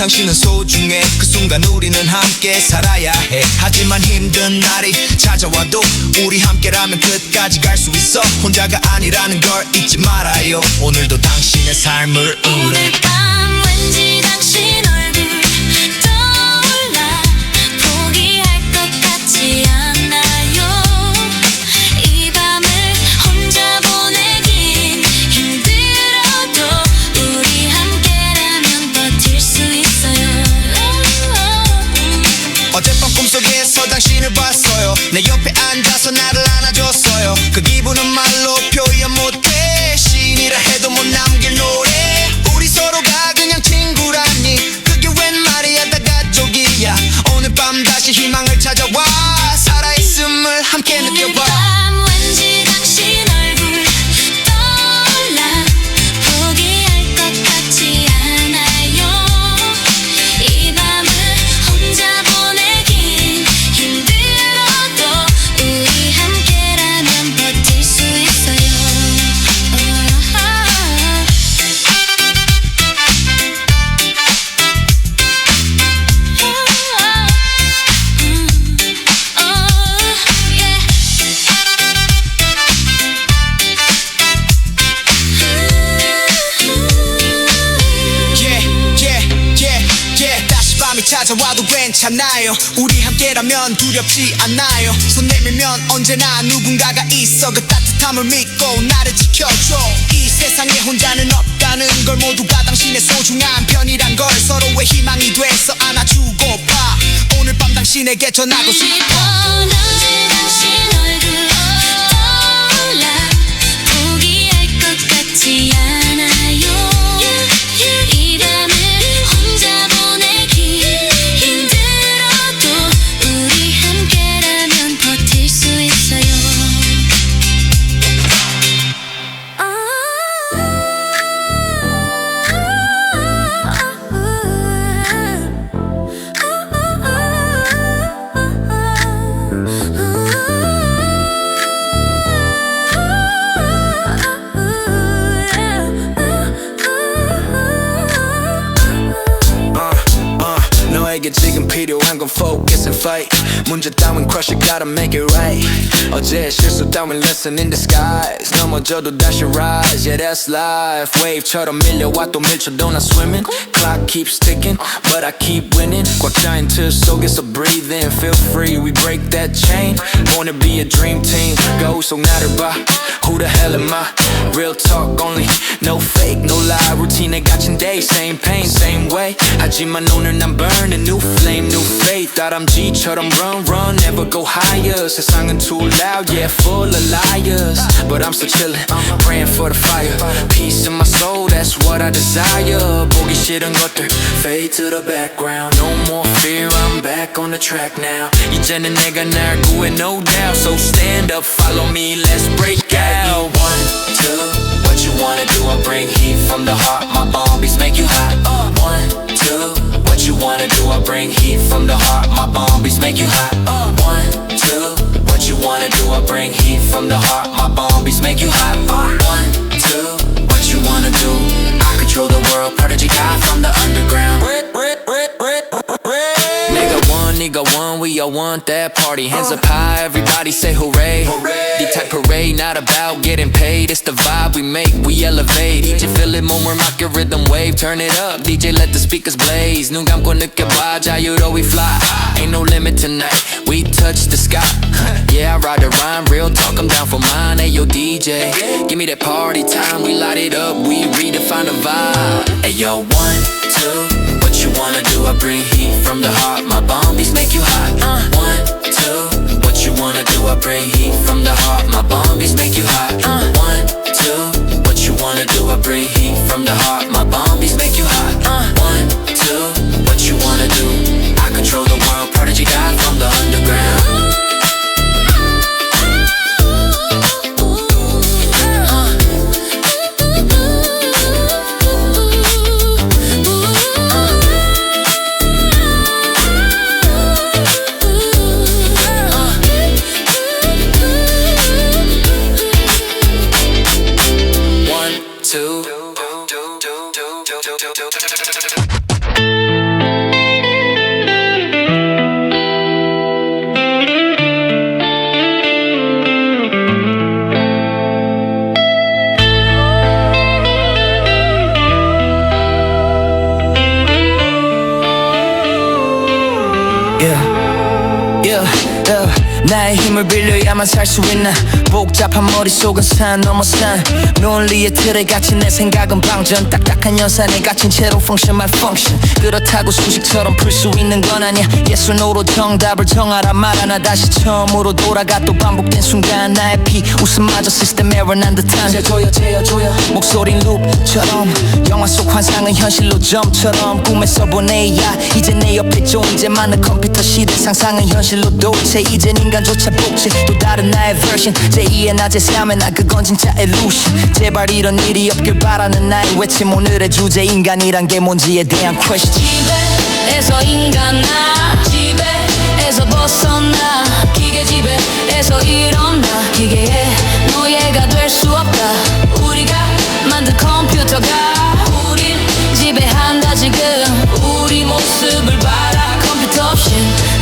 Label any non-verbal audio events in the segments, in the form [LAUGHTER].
당신은 소중해. 그 순간 우리는 함께 살아야 해. 하지만 힘든 날이 찾아와도 우리 함께라면 끝까지 갈 수 있어. 혼자가 아니라는 걸 잊지 말아요. 오늘도 당신의 삶을 오 찾아와도 괜찮아요. 우리 함께라면 두렵지 않아요. 손 내밀면 언제나 누군가가 있어. 그 따뜻함을 믿고 나를 지켜줘. 이 세상에 혼자는 없다는 걸 모두가 당신의 소중한 편이란 걸 서로의 희망이 돼서 안아주고파. 오늘 밤 당신에게 전하고 싶어. 당신 얼굴 떠올라 포기할 것 같지 않아 fight 문제 따윈 crush it gotta make it right 어제 실수 따윈 lesson in disguise 넘어져도 다시 rise yeah that's life wave처럼 밀려와 또 밀쳐도 난 swimming clock keeps ticking but I keep winning 꽉 차인 틀 속에서 breathe in feel free we break that chain wanna be a dream team 거울 속 나를 봐 who the hell am I real talk only no fake no lie routine 갇힌 day same pain same way 하지만 오늘 난 burn a new flame new faith 다람쥐처럼 run run never go higher 세상은 too loud yeah full of liars but I'm still chillin' praying for the fire peace in my soul that's what I desire 보기 싫은 것들 fade to the background no more fear I'm back on the track now 이제는 내가 날 구해 no doubt so stand up follow me let's break out one two what you wanna do? I bring heat from the heart. My bombies make you hot. Uh, one two what you wanna do? I bring heat from the heart. My bombies make you hot. Uh, one two what you wanna do? I bring heat from the heart. My bombies make you hot. Uh, one two what you wanna do? I control the world. Prodigy guy from the underground Nigga one, nigga one, we all want that party. Hands up high, everybody say hooray. The type parade, not about getting paid. It's the vibe we make, we elevate. DJ feel it, 몸을 맡겨 rhythm wave. Turn it up, DJ let the speakers blaze. 눈 감고 느껴봐, 자유로 we fly. Ain't no limit tonight, we touch the sky. [LAUGHS] Yeah, I ride the rhyme, real talk, I'm down for mine. Hey yo, DJ, give me that party time. We light it up, we redefine the vibe. Hey yo, one, two. What you wanna do? I bring heat from the heart. My bombies make you hot. Uh. One, two. What you wanna do? I bring heat from the heart. My bombies make you hot. Uh. One, two. What you wanna do? I bring heat from the heart. to. 나의 힘을 빌려야만 살 수 있나 복잡한 머릿속은 산 넘어 산. 논리의 틀에 갇힌 내 생각은 방전. 딱딱한 연산에 갇힌 채로 function my function. 그렇다고 수식처럼 풀 수 있는 건 아니야. yes or no로 정답을 정하라 말하나 다시 처음으로 돌아가 또 반복된 순간 나의 피 웃음마저 시스템 에러 난 듯한. 제조여 제어조여 목소린 룹처럼. 영화 속 환상은 현실로 점처럼. 꿈에서 본 AI 이제 내 옆에 존재만은 컴퓨터 시대 상상은 현실로 도체 이젠 인간조차 복제 또 다른 나의 version. 제2의 낮의 삶에 나 그건 진짜 illusion. 제발 이런 일이 없길 바라는 나의 외침. 오늘의 주제 인간이란 게 뭔지에 대한 question. 지배에서 인간아 지배에서 벗어나 기계 지배에서 일어나 기계의 노예가 될 수 없다. 우리가 만든 컴퓨터가 우릴 지배한다 지금. 우리 모습을 봐라 컴퓨터 없이.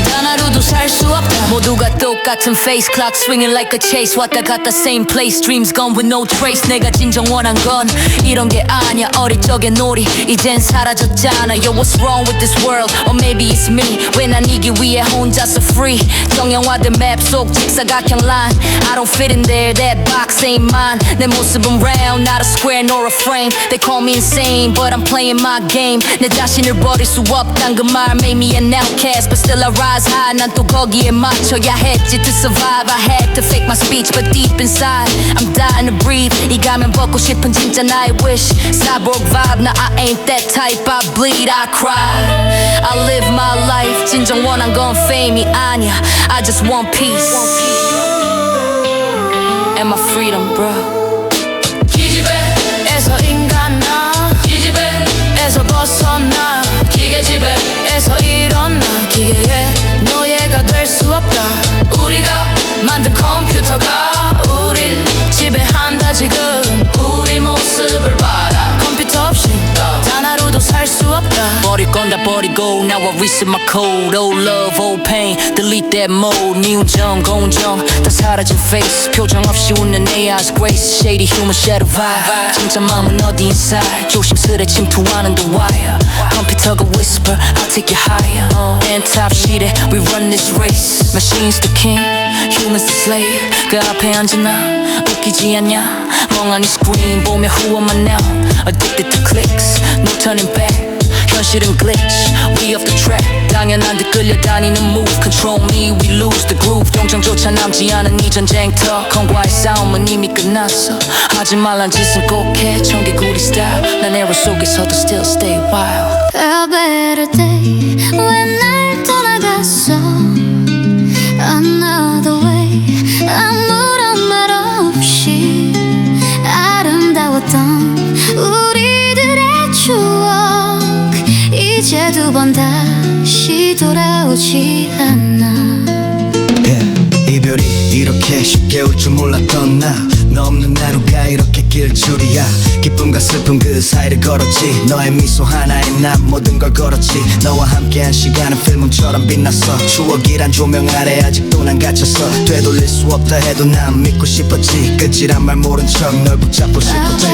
단 하루도 살 수 없다 모두가 똑같은 face clock swinging like a chase 왔다 갔다 same place dreams gone with no trace 내가 진정 원한 건 이런 게 아니야 어릴 적의 놀이 이젠 사라졌잖아 Yo what's wrong with this world or maybe it's me 왜난 이기 위해 혼자서 free 정형화된 맵 속 직사각형 line I don't fit in there that box ain't mine 내 모습은 round not a square nor a frame they call me insane but I'm playing my game 내 자신을 버릴 수 없단 그말 made me an outcast but still I rise high 난 또 거기에 맞춰야 했지 to survive I had to fake my speech but deep inside I'm dying to breathe 이 가면 벗고 싶은 진짜 나의 wish cyborg vibe 나 I ain't that type I bleed I cry I live my life 진정 원한 건 fame이 아니야 I just want peace and my freedom bro 기집애에서 인간아 기집애에서 벗어나 기계 지배에서 일어나 기계의 없다 버릴 건 다 버리고 now I reset my code old love old pain delete that mode 네 우정 고운정 다 사라진 face 표정 없이 웃는 내 eyes grace shady human shadow vibe 진짜 마음은 어디 inside 조심스레 침투하는 the wire 컴퓨터가 whisper I'll take you higher and top sheet we run this race machines the king humans the slave 그 앞에 앉은 나 웃기지 않냐 멍하니 screen 보며 who am I now addicted to clicks no turning back 현실은 glitch we off the track 당연한 듯 끌려다니는 move control me we lose the groove 동정조차 남지 않은 이 전쟁터 건과의 싸움은 이미 끝났어 하지 말란 짓은 꼭해 청개구리 style 난 에러 속에서도 still stay wild A better day when 날 이제 두 번 다시 돌아오지 않아? yeah, 이별이 이렇게 쉽게 올 줄 몰랐던 나. 너 없는 하루가 이렇게 길 줄이야. 기쁨과 슬픔 그 사이를 걸었지. 너의 미소 하나에 난 모든 걸 걸었지. 너와 함께한 시간은 필름처럼 빛났어. 추억이란 조명 아래 아직도 난 갇혔어. 되돌릴 수 없다 해도 난 믿고 싶었지. 끝이란 말 모른 척 널 붙잡고 싶었지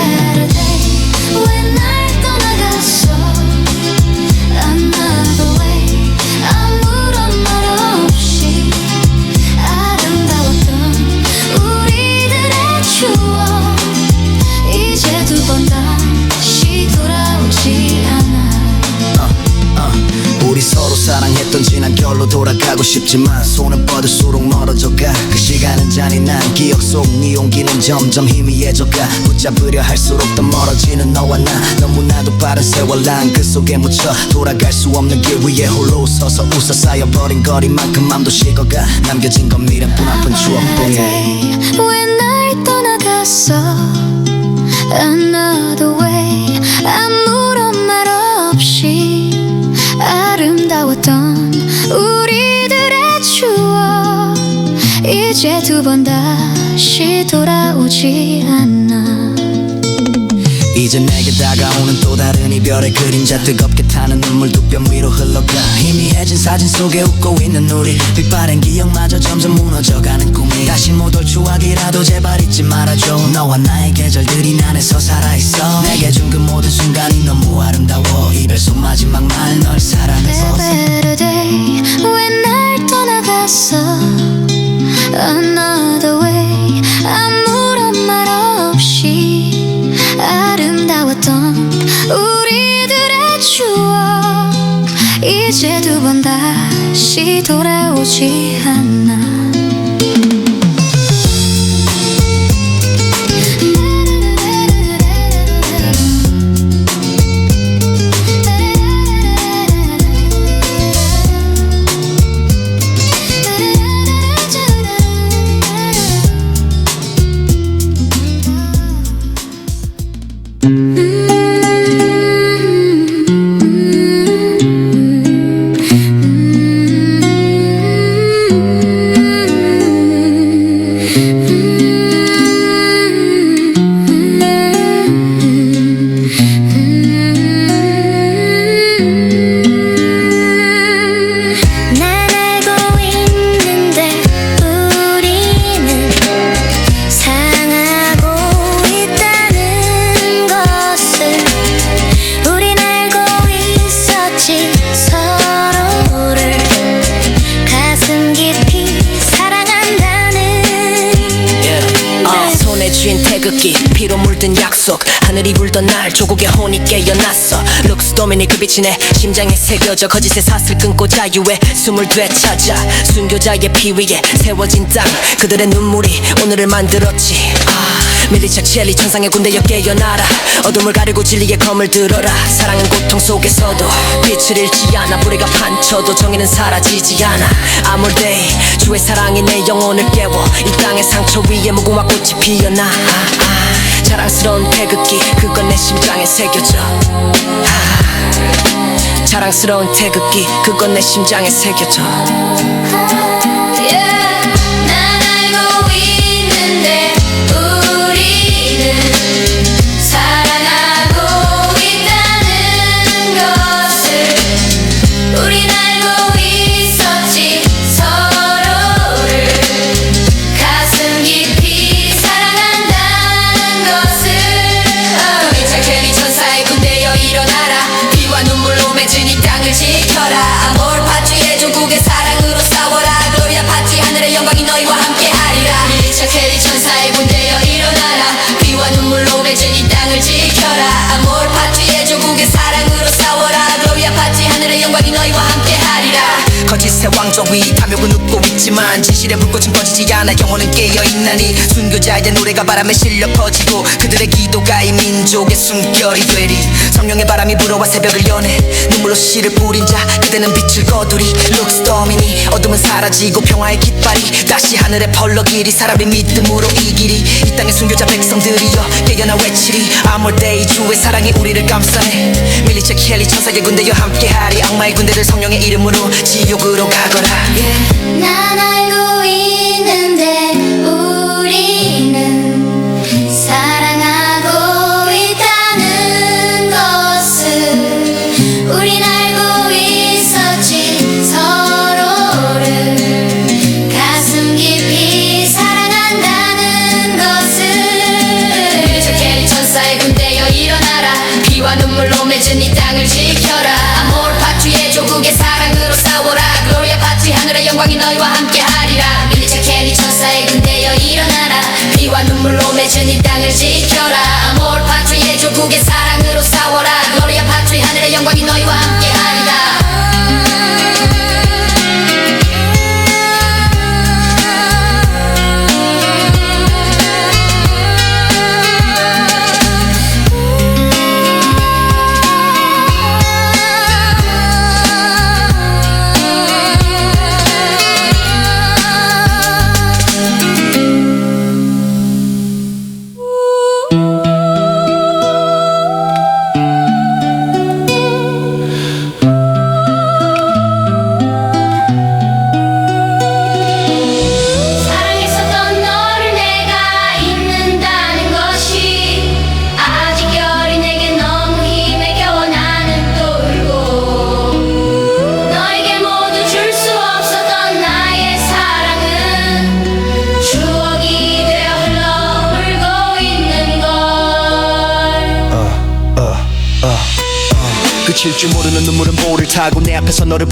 싶지만 손을 뻗을수록 멀어져 가. 그 시간은 잔인한 기억 속 네 용기는 점점 희미해져 가. 붙잡으려 할수록 더 멀어지는 너와 나. 너무나도 빠른 세월 난 그 속에 묻혀 돌아갈 수 없는 길 위에 홀로 서서 웃어 쌓여버린 거리만큼 맘도 식어가. 남겨진 건 미련뿐 아픈 추억뿐이야. 왜날 떠나갔어. Another way 아무런 두 번 다시 돌아오지 않아. 이제 내게 다가오는 또 다른 이별의 그림자 뜨겁게 타는 눈물 두 뼘 위로 흘러가. 희미해진 사진 속에 웃고 있는 우리. 빛바랜 기억마저 점점 무너져가는 꿈이. 다시 못 올 추억이라도 제발 잊지 말아줘. 너와 나의 계절들이 나 안에서 살아있어. 내게 준 그 모든 순간이 너무 아름다워. 이별 속 마지막 날널 사랑해서. Better day 왜 날 떠나갔어 Another way 아무런 말 없이 아름다웠던 우리들의 추억. 이제 두 번 다시 돌아오지 않아 조국의 혼이 깨어났어. 룩스 도미니 그 빛이 내 심장에 새겨져 거짓의 사슬 끊고 자유의 숨을 되찾아. 순교자의 피 위에 세워진 땅 그들의 눈물이 오늘을 만들었지. 아, 밀리착 첼리 천상의 군대여 깨어나라. 어둠을 가리고 진리의 검을 들어라. 사랑은 고통 속에서도 빛을 잃지 않아. 불의가 판쳐도 정의는 사라지지 않아. 아몰데이 주의 사랑이 내 영혼을 깨워. 이 땅의 상처 위에 무궁화 꽃이 피어나. 아, 아, 자랑스러운 태극기 그건 내 심장에 새겨져. 아, 자랑스러운 태극기 그건 내 심장에 새겨져. 난 거짓의 왕좌위. 탐욕은 웃고 있지만 진실의 불꽃은 꺼지지 않아. 영혼은 깨어있나니 순교자의 노래가 바람에 실려 퍼지고 그들의 기도가 이 민족의 숨결이 되리 성령의 바람이 불어와 새벽을 여네. 눈물로 씨를 뿌린 자 그대는 빛을 거두리. 룩스더미니 어둠은 사라지고 평화의 깃발이. 다시 하늘에 펄럭이리 사람의 믿음으로 이기리 이 땅의 순교자 백성들이여 깨어나 외치리 아몰데이 주의 사랑이 우리를 감싸네. 밀리체 켈리 천사의 군대여 함께하리. 악마의 군대를 성령의 이름으로 지옥으로 가거라. 난 알고 있는데 맺은 이 땅을 지켜라. 아몰 파티의 조국의 사랑으로 싸워라. 글로리아 파티 하늘의 영광이 너희와 함께하리라. 밀리차켈리 천사의 군대여 일어나라. 피와 눈물로 맺은 이 땅을 지켜라. 아몰 파티의 조국의 사랑으로 싸워라. 글로리아 파티 하늘의 영광이 너희와 함께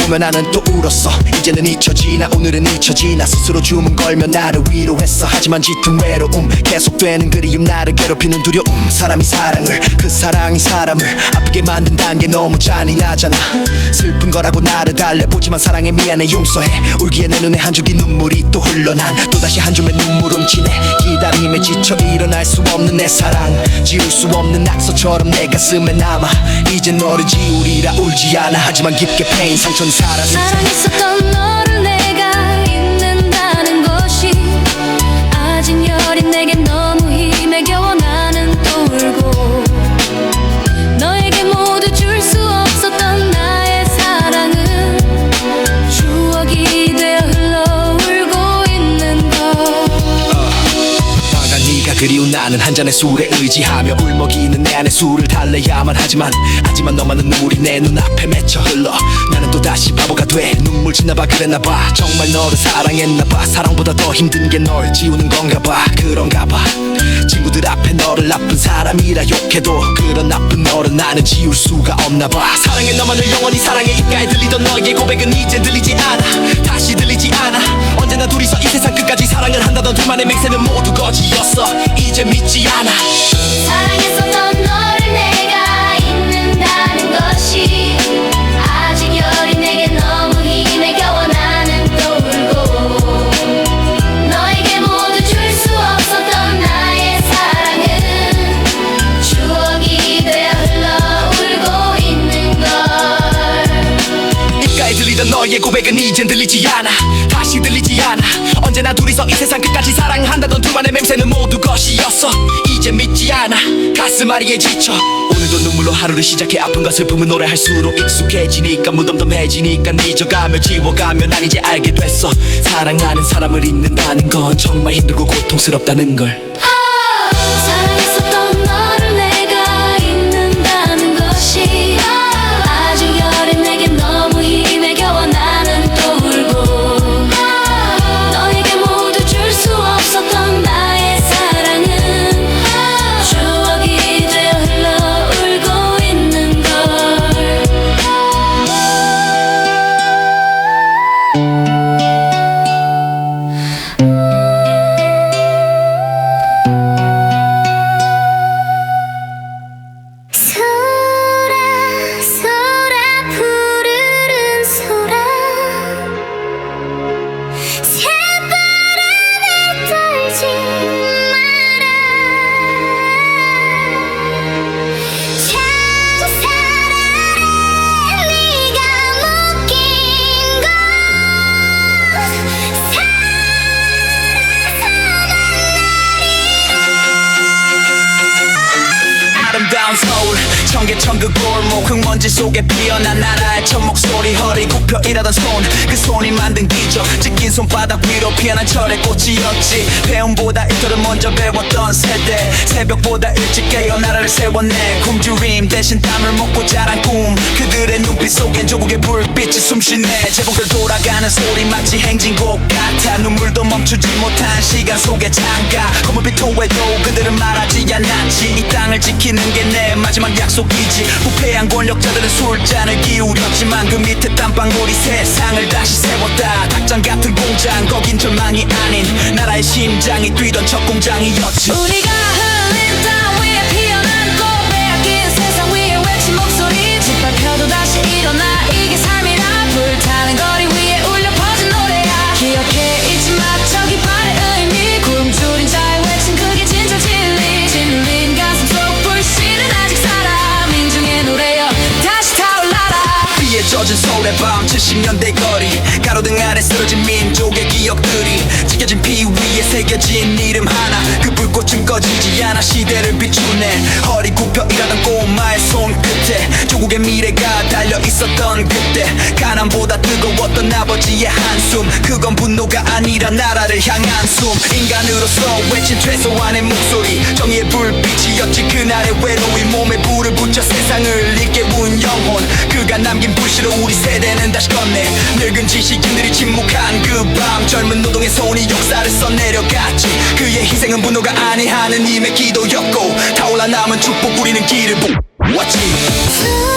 보면 나는 또 울었어. 이제는 잊혀지나 오늘은 잊혀지나. 스스로 주문 걸며 나를 위로했어. 하지만 짙은 외로움 계속되는 그리움 나를 괴롭히는 두려움. 사람이 사랑을 그 사랑이 사람을 아프게 만든다는 게 너무 잔인하잖아. 슬픈 거라고 나를 달래보지만 사랑에 미안해 용서해. 울기에 내 눈에 한 줄기 눈물이 또 흘러 난 또다시 한 줌의 눈물 훔치네 기다림에 지쳐 일어날 수 없는 내 사랑. 지울 수 없는 낙서처럼 내 가슴에 남아. 이제 너를 지우리라 울지 않아. 하지만 깊게 패인 상처 사랑했었던 너를 내가 잊는다는 것이 아직 여린 내게 너 한 잔의 술에 의지하며 울먹이는 내 안에 술을 달래야만 하지만 하지만 너만은 눈물이 내 눈앞에 맺혀 흘러 나는 또다시 바보가 돼 눈물 짓나봐 그랬나봐 정말 너를 사랑했나봐 사랑보다 더 힘든 게 널 지우는 건가봐 그런가봐 친구들 앞에 너를 나쁜 사람이라 욕해도 그런 나쁜 너를 나는 지울 수가 없나봐 사랑해 너만을 영원히 사랑해 입가에 들리던 너의 고백은 이제 들리지 않아 다시 들리지 않아 언제나 둘이서 이 세상 끝까지 사랑을 한다던 둘만의 맹세는 모두 거지였어. 이제 믿지 않아 아리에 지쳐. 오늘도 눈물로 하루를 시작해 아픔과 슬픔은 노래할수록 익숙해지니까 무덤덤해지니까 잊어가며 지워가며 난 이제 알게 됐어. 사랑하는 사람을 잊는다는 건 정말 힘들고 고통스럽다는 걸 흙먼지 속에 피어난 나라의 첫 목소리 허리 굽혀 일하던 손. 그 손이 만든 기적 찢긴 손바닥 위로 피어난 철의 꽃이었지. 배움보다 일터를 먼저 배웠던 세대. 새벽보다 일찍 깨어 나라를 세웠네 굶주림 대신 땀을 먹고 자란 꿈. 그들의 눈빛 속엔 조국의 불빛이 숨쉬네. 제복들 돌아가는 소리 마치 행진곡 같아. 눈물도 멈추지 못한 시간 속에 잠가. 검은 피토에도 그들은 말하지 않았지. 이 땅을 지키는 게 내 마지막 약속이지. 부패한 권력자들은 술잔을 기울였지만 그 밑에 땀방울이 세상을 다시 세웠다. 닭장 같은 공장 거긴 절망이 아닌 나라의 심장이 뛰던 첫 공장이었지. 우리가 밤 70년대 거리 가로등 아래 쓰러진 민족의 기억들이 찢겨진 피 위에 새겨진 이름 하나. 그 불꽃은 꺼지지 않아 시대를 비추네. 허리 굽혀 일하던 꼬마의 손끝에 조국의 미래가 달려 있었던 그때. 가난보다 뜨거웠던 아버지의 한숨. 그건 분노가 아니라 나라를 향한 숨. 인간으로서 외친 최소한의 목소리. 정의의 불빛이었지 그날의 외로이 몸에 불을 붙여 세상을 일깨운 영혼. 그가 남긴 불씨로 우리 세대는 다시 걷네. 늙은 지식인들이 침묵한 그 밤. 젊은 노동의 손이 역사를 써내려갔지. 그의 희생은 분노가 아니 하느님의 기도였고 타올라 남은 축복 우리는 길을 보았지